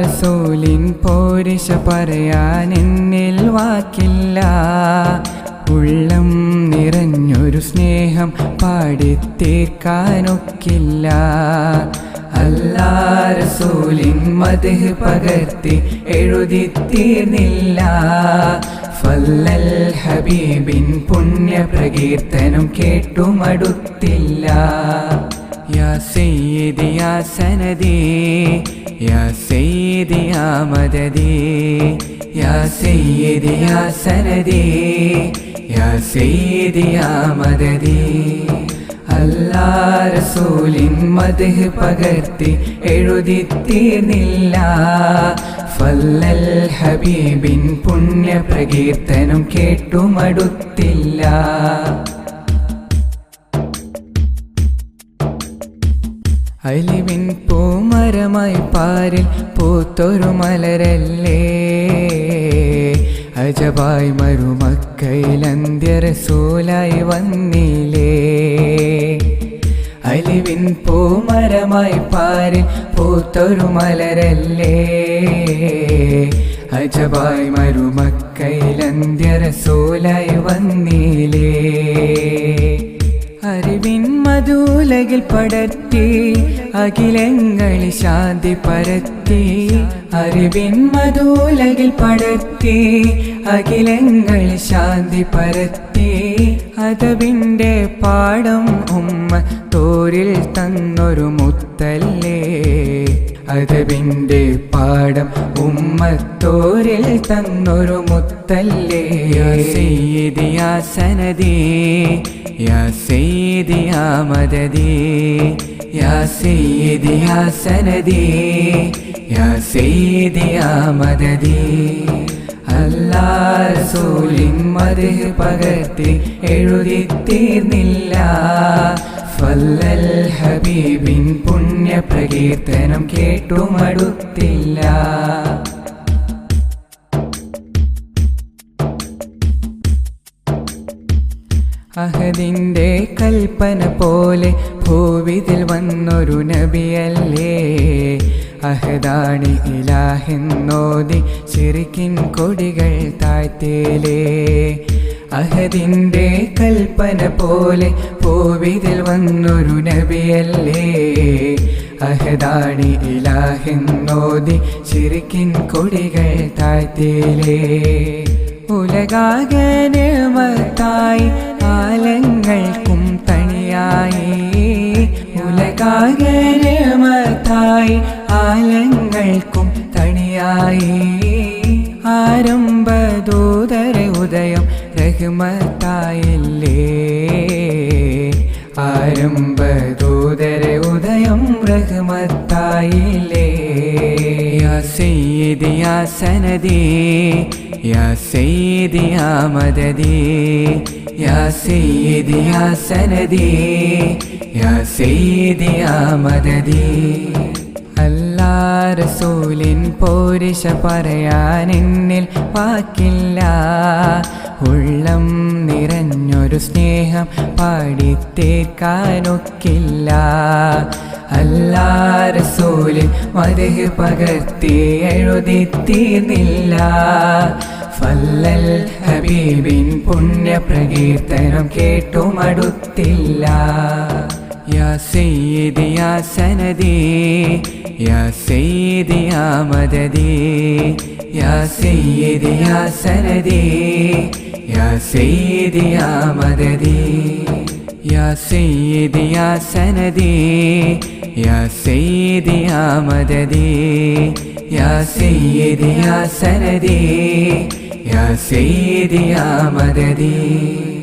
റസൂലിൻ പോരിശ പറയാൻ എന്നിൽ വാക്കില്ല. ഉള്ളം നിറഞ്ഞൊരു സ്നേഹം പാടിത്തേക്കാനൊക്കില്ല. അല്ലാ റസൂലിൻ മദ്ഹ് പകർത്തി എഴുതി തീർന്നില്ല. ഫല്ലൽ ഹബീബിൻ പുണ്യ പ്രകീർത്തനം കേട്ടുമടുത്തില്ല. യാ سيدي يا سندي يا سيدي يا مددي يا سيدي يا سندي يا سيدي يا مددي അല്ലാ റസൂലിൻ മദ്ഹ് പകർത്തി എഴുതി തീർന്നില്ല. ഫല്ലൽ ഹബീബിൻ പുണ്യ പ്രകീർത്തനം കേട്ടുമടുത്തില്ല. അലിവിൻ പൂമരമായി പാരിൽ പൂത്തൊരു മലരല്ലേ? അജബായി മരുമക്കയിലന്ത്യരസൂലായി വന്നില്ലേ? അലിവിൻ പൂമരമായി പാരിൽ പൂത്തൊരു മലരല്ലേ? അജബായി മരുമക്കയിലന്ത്യരസൂലായി വന്നില്ലേ? അറിവിൻ മധുലകിൽ പടർത്തി അഖിലങ്ങളിൽ ശാന്തി പരത്തി. അറിവിൻ മധുലകിൽ പടർത്തി അഖിലങ്ങളിൽ ശാന്തി പരത്തി. അതവിന്റെ പാടം ഉമ്മ തോരിൽ തന്നൊരു മുത്തല്ലേ. അതവിന്റെ പാടം തോരിൽ തന്നൊരു മുത്തല്ലേ. യാ സയ്യിദി യാ يا مددي സയ്യിദി سيدي يا യാ സയ്യിദി سيدي يا യാ സയ്യിദി യാ അല്ലാ റസൂലിൻ മദ്ഹ് പകർത്തി എഴുതി തീർന്നില്ല. ഫല്ലൽ ഹബീബിൻ പുണ്യ പ്രകീർത്തനം കേട്ടുമടുത്തില്ല. അഹദിന്റെ കൽപ്പന പോലെ ഭൂവിതിൽ വന്നൊരു നബിയല്ലേ? അഹദാണി ഇലാഹെന്നോതി ശിരിക്കിൻ കൊടികൾ താഴ്ത്തേലേ? അഹദിന്റെ കൽപ്പന പോലെ ഭൂവിതിൽ വന്നൊരു നബിയല്ലേ? അഹദാണി ഇലാഹെന്നോതി ശിരിക്കിൻ കൊടികൾ താഴ്ത്തേലേ? ഉലകാകനമത്തായി ആലങ്ങൾക്കും തണിയായി ആരംഭദൂതര ഉദയം രഹ്മത്തായില്ലേ ആരംഭദൂതര ഉദയം റഹ്മത്തായില്ലേ. യാ സയ്യിദി സനദി യാ സയ്യിദി യാ മദദി യാ സയ്യിദി സനദി യാ സയ്യിദി മദദി. അല്ലാ റസൂലിൻ പോരിശ പറയാൻ എന്നിൽ വാക്കില്ല. ഉള്ളം നിറഞ്ഞൊരു സ്നേഹം പാടിത്തേക്കാനൊക്കില്ല. അല്ലാ റസൂലിൻ പകർത്തി എഴുതി തീർന്നില്ല. ഫല്ലൽ ഹബീബിൻ പുണ്യ പ്രകീർത്തനം കേട്ടുമടുത്തില്ല യാ സയ്യിദി യാ സനദി യാ സയ്യിദി യാ മദദി യാ സയ്യിദി യാ സനദി യാ സയ്യിദി യാ മദദി യാ സയ്യിദി യാ സനദി യാ സയ്യിദി യാ മദദി യാ സയ്യിദി യാ സനദി യാ സയ്യിദി യാ മദദി.